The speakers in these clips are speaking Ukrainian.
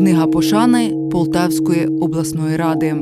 Книга пошани Полтавської обласної ради.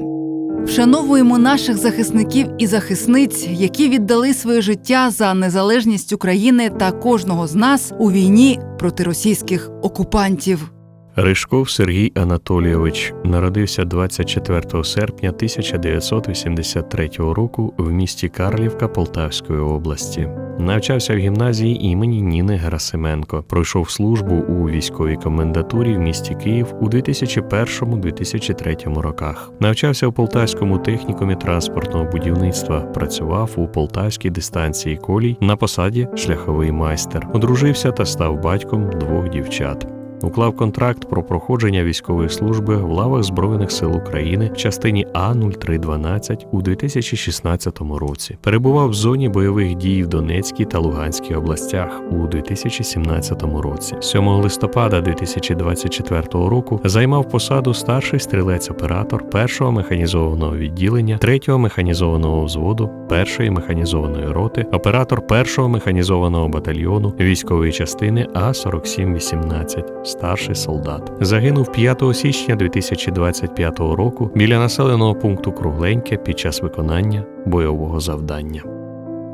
Вшановуємо наших захисників і захисниць, які віддали своє життя за незалежність України та кожного з нас у війні проти російських окупантів. Ришков Сергій Анатолійович народився 24 серпня 1983 року в місті Карлівка Полтавської області. Навчався в гімназії імені Ніни Герасименко. Пройшов службу у військовій комендатурі в місті Київ у 2001-2003 роках. Навчався у Полтавському технікумі транспортного будівництва. Працював у Полтавській дистанції колій на посаді шляховий майстер. Одружився та став батьком двох дівчат. Уклав контракт про проходження військової служби в лавах Збройних сил України в частині А 0312 у 2016 році. Перебував в зоні бойових дій в Донецькій та Луганській областях у 2017 році. 7 листопада 2024 року займав посаду старший стрілець-оператор 1-го механізованого відділення 3-го механізованого взводу 1-ї механізованої роти, оператор 1-го механізованого батальйону військової частини А 4718 старший солдат. Загинув 5 січня 2025 року біля населеного пункту Кругленьке під час виконання бойового завдання.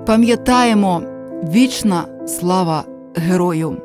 Пам'ятаємо вічна слава герою!